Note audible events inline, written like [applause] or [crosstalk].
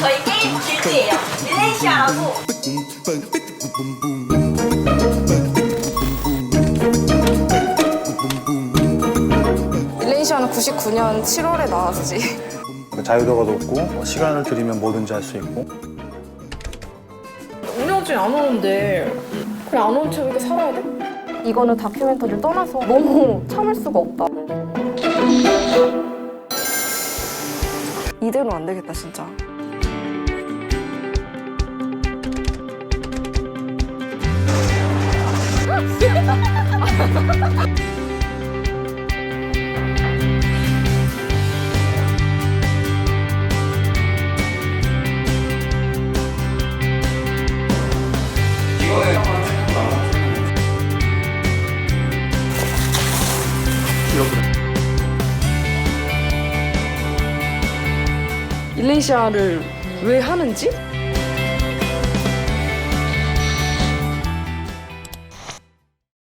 저희 게임 길드예요. 릴레이시아라고. 일레이션은 99년 7월에 나왔지. 자유도가 높고 뭐 시간을 들이면 뭐든지 할 수 있고 운영중에 안 오는데 그냥 안 오는 채 이렇게 살아야 돼? 이거는 다큐멘터리를 떠나서 너무 참을 수가 없다. 이대로 안 되겠다, 진짜. [laughs] 일레이시아를 왜 하는지?